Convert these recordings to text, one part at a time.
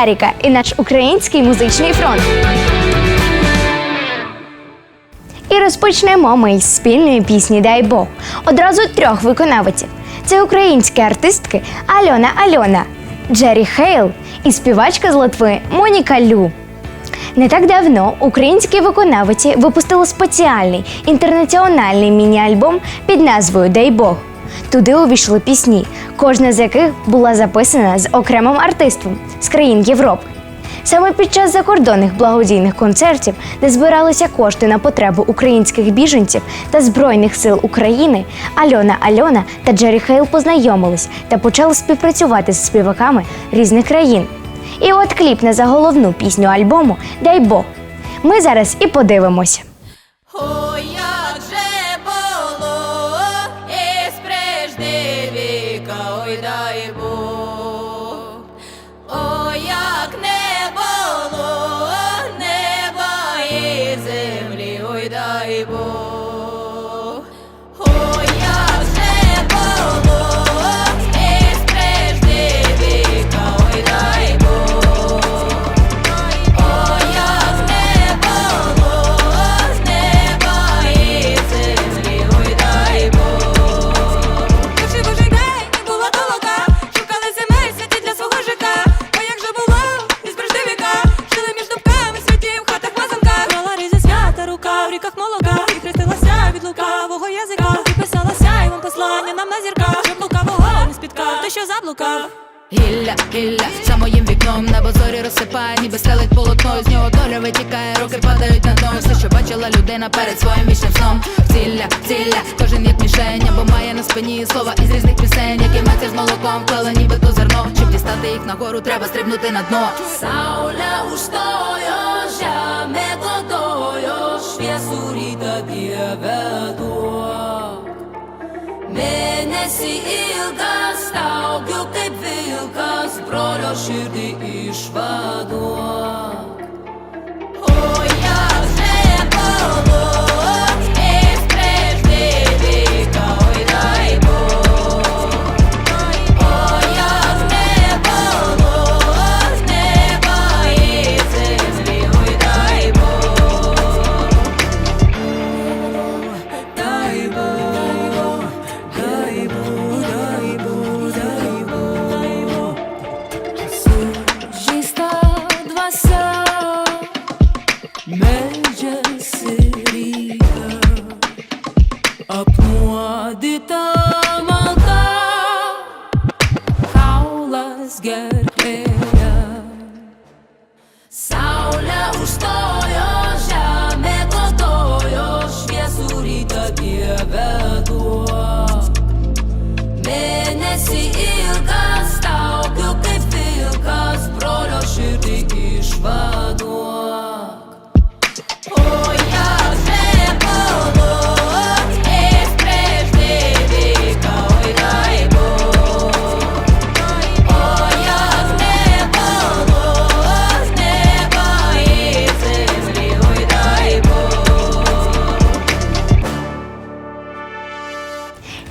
Саріка і наш український музичний фронт. І розпочнемо ми із спільної пісні Дай Бог. Одразу трьох виконавців. Це українські артистки Альона Альона, Джері Хейл і співачка з Литви Моніка Лю. Не так давно українські виконавиці випустили спеціальний інтернаціональний міні-альбом під назвою Дай Бог. Туди увійшли пісні, кожна з яких була записана з окремим артистом з країн Європи. Саме під час закордонних благодійних концертів, де збиралися кошти на потребу українських біженців та Збройних сил України, Альона Альона та Джері Хейл познайомились та почали співпрацювати з співаками різних країн. І от кліп на заголовну пісню альбому Дай Бог. Ми зараз і подивимося. Спині слова із різних пісень, які мати з молоком вклали ніби зерно. Щоб дістати їх нагору, треба стрибнути на дно. Saule užstojos, žemė godojo, šviesurita dieve duok. Mėnesį ilgas, taugiu kaip vilkas, brolio širdį išvaduok. Ой, як же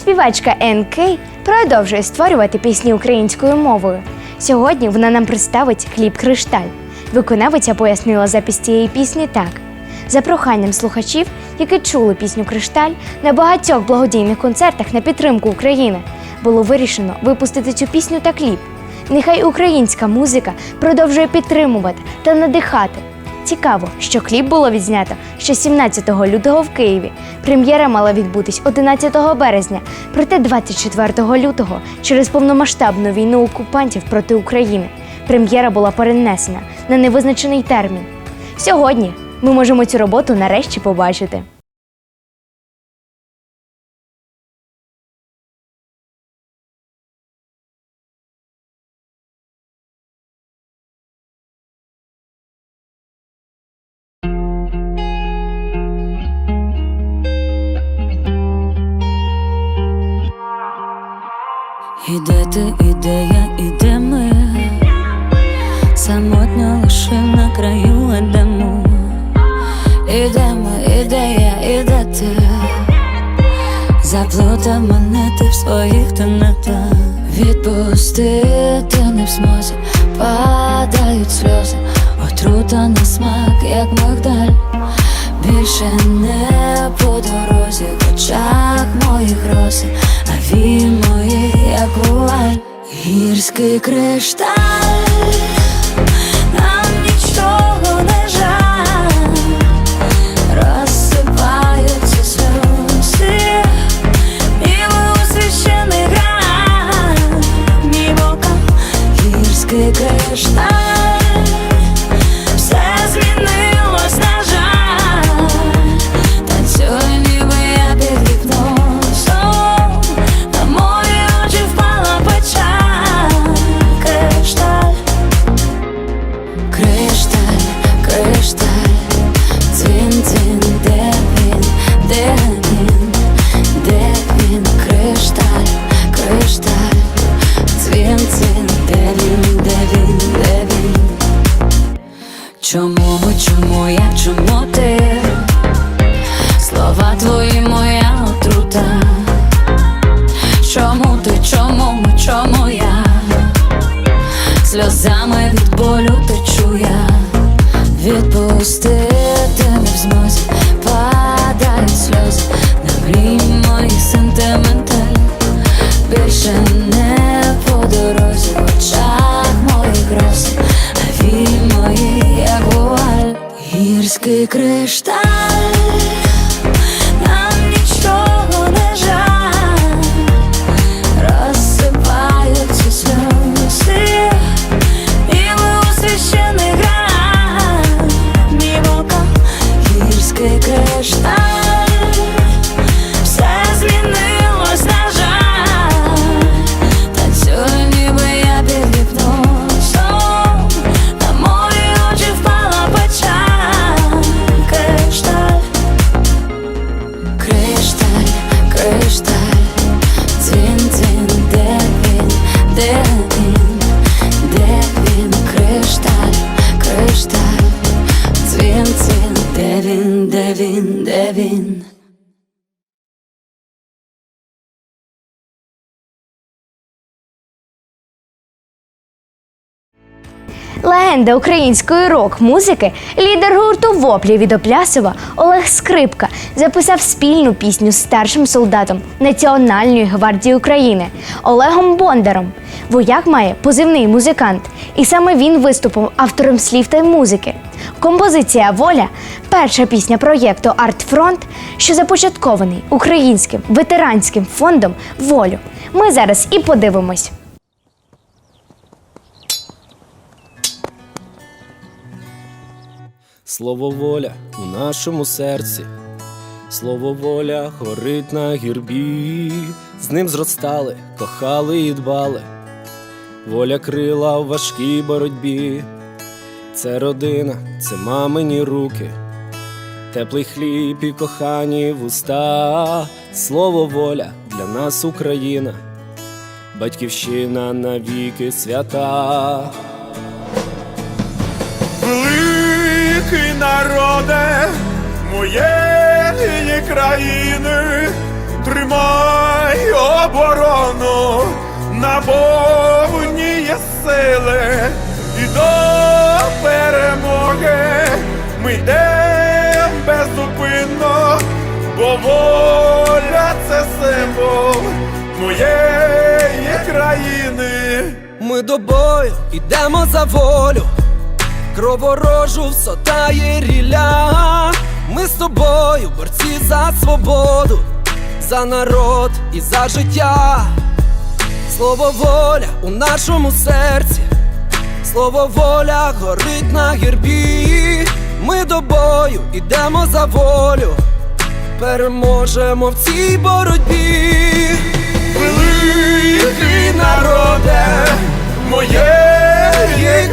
Співачка НК продовжує створювати пісні українською мовою. Сьогодні вона нам представить кліп Кришталь. Виконавиця пояснила запис цієї пісні так: за проханням слухачів, які чули пісню Кришталь на багатьох благодійних концертах на підтримку України, було вирішено випустити цю пісню та кліп. Нехай українська музика продовжує підтримувати та надихати. Цікаво, що кліп було відзнято ще 17 лютого в Києві. Прем'єра мала відбутись 11 березня. Проте 24 лютого, через повномасштабну війну окупантів проти України, прем'єра була перенесена на невизначений термін. Сьогодні ми можемо цю роботу нарешті побачити. Заплутав мене ти в своїх тенетах Відпустити не в змозі. Падають сльози, отрута на смак, як мигдаль. Більше не по дорозі, в очах моїх роси, а він моїх, як вуаль, гірський кришталь, Чому чому я, чому ти? Слова твої моя отрута. Чому ти, чому чому я? Сльозами від болю течу я Відпустити Гірський кришталь Легенда української рок-музики, лідер гурту Воплі від Оплясова Олег Скрипка записав спільну пісню з старшим солдатом Національної гвардії України Олегом Бондаром. Вояк має позивний музикант, і саме він виступив автором слів та музики. Композиція Воля перша пісня проєкту Артфронт, що започаткований українським ветеранським фондом Волю. Ми зараз і подивимось. Слово воля у нашому серці, слово воля горить на гірбі, з ним зростали, кохали і дбали, воля крила в важкій боротьбі, це родина, це мамині руки, теплий хліб і кохані вуста, слово воля для нас Україна, батьківщина навіки свята. Великий народе моєї країни, тримай оборону, наповні є сили. І до перемоги ми йдемо беззупинно, бо воля це символ моєї країни. Ми до бою йдемо за волю, кроворожу всотає ріля. Ми з тобою, борці за свободу, за народ і за життя. Слово воля у нашому серці, слово воля горить на гербі. Ми до бою йдемо за волю, переможемо в цій боротьбі. Великий народе моєї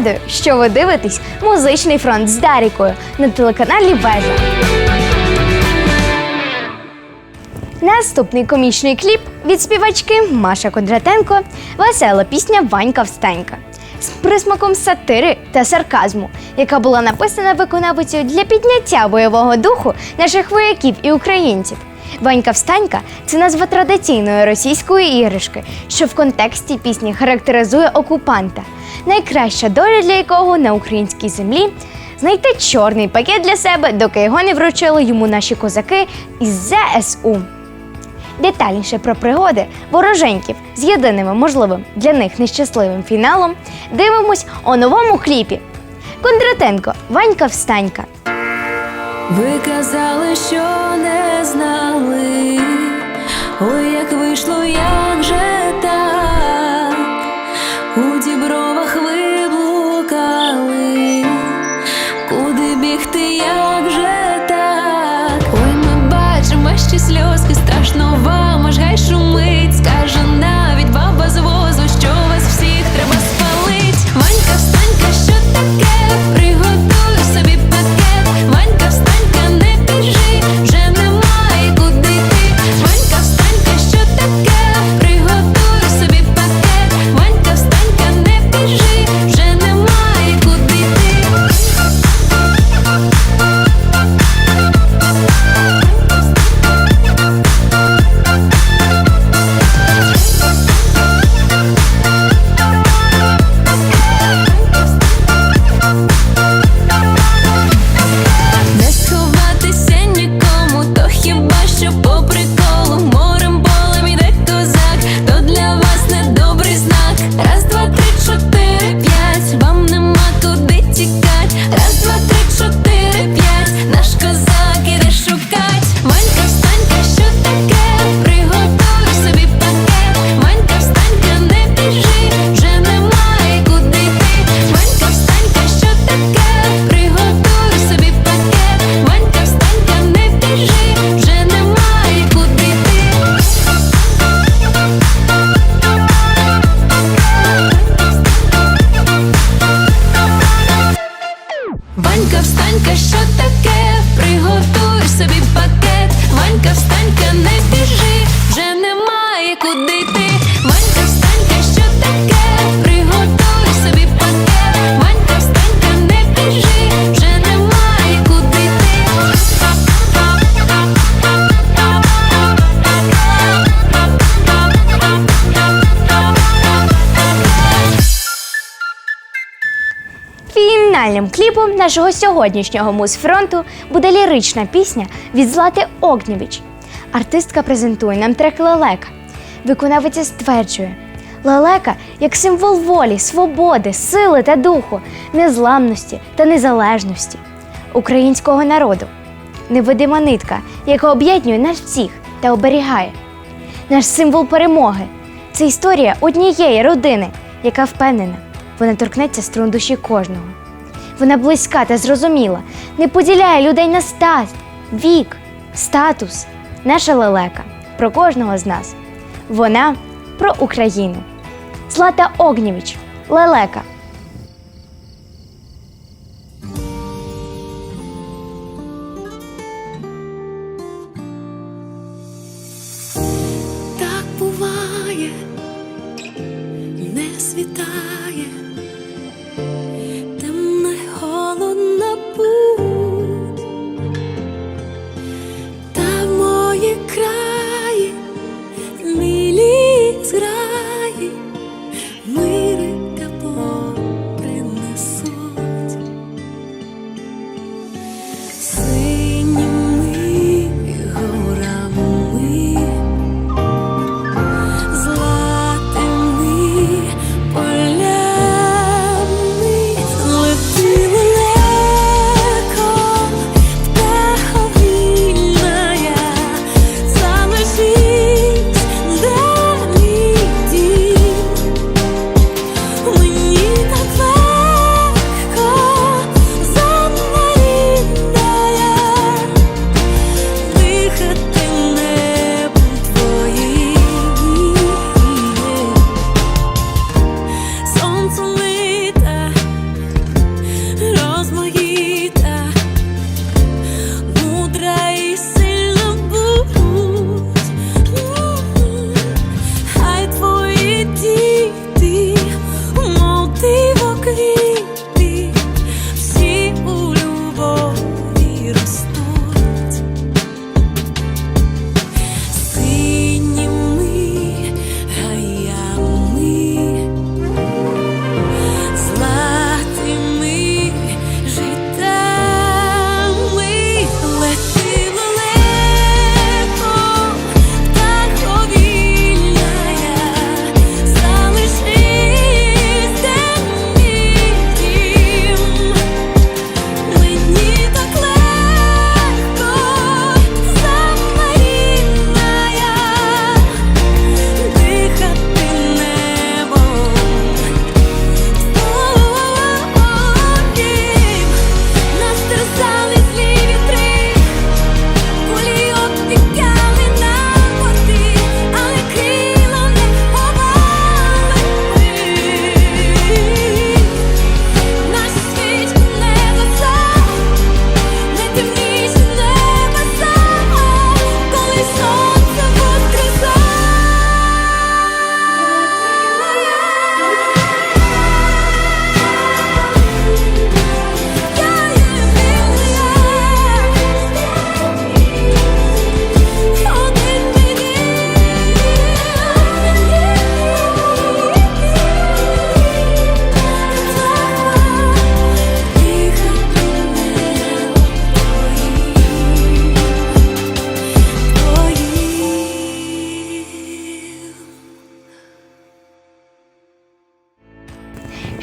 Нагадую, що ви дивитесь музичний фронт з Дарікою на телеканалі Вежа. Наступний комічний кліп від співачки Маша Кондратенко весела пісня Ванька Встанька з присмаком сатири та сарказму, яка була написана виконавицею для підняття бойового духу наших вояків і українців. Ванька Встанька це назва традиційної російської іграшки, що в контексті пісні характеризує окупанта, найкраща доля для якого на українській землі знайти чорний пакет для себе, доки його не вручили йому наші козаки із ЗСУ. Детальніше про пригоди вороженьків з єдиним можливим для них нещасливим фіналом дивимось у новому кліпі. Кондратенко, Ванька Встанька. Ви казали, що не знали. Ой, як вийшло, як же Фінальним кліпом нашого сьогоднішнього музфронту буде лірична пісня від Злати Огнєвіч. Артистка презентує нам трек Лелека. Виконавиця стверджує, лелека як символ волі, свободи, сили та духу, незламності та незалежності українського народу. Невидима нитка, яка об'єднує нас всіх та оберігає. Наш символ перемоги це історія однієї родини, яка впевнена, вона торкнеться струн душі кожного. Вона близька та зрозуміла, не поділяє людей на стать, вік, статус. Наша лелека про кожного з нас. Вона про Україну. Злата Огнєвіч, лелека. Так буває, не світає,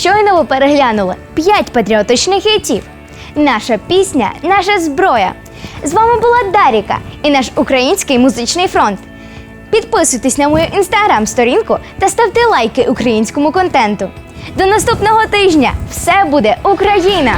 Щойно ви переглянули 5 патріотичних хітів. Наша пісня, наша зброя. З вами була Даріка і наш український музичний фронт. Підписуйтесь на мою інстаграм-сторінку та ставте лайки українському контенту. До наступного тижня! Все буде Україна!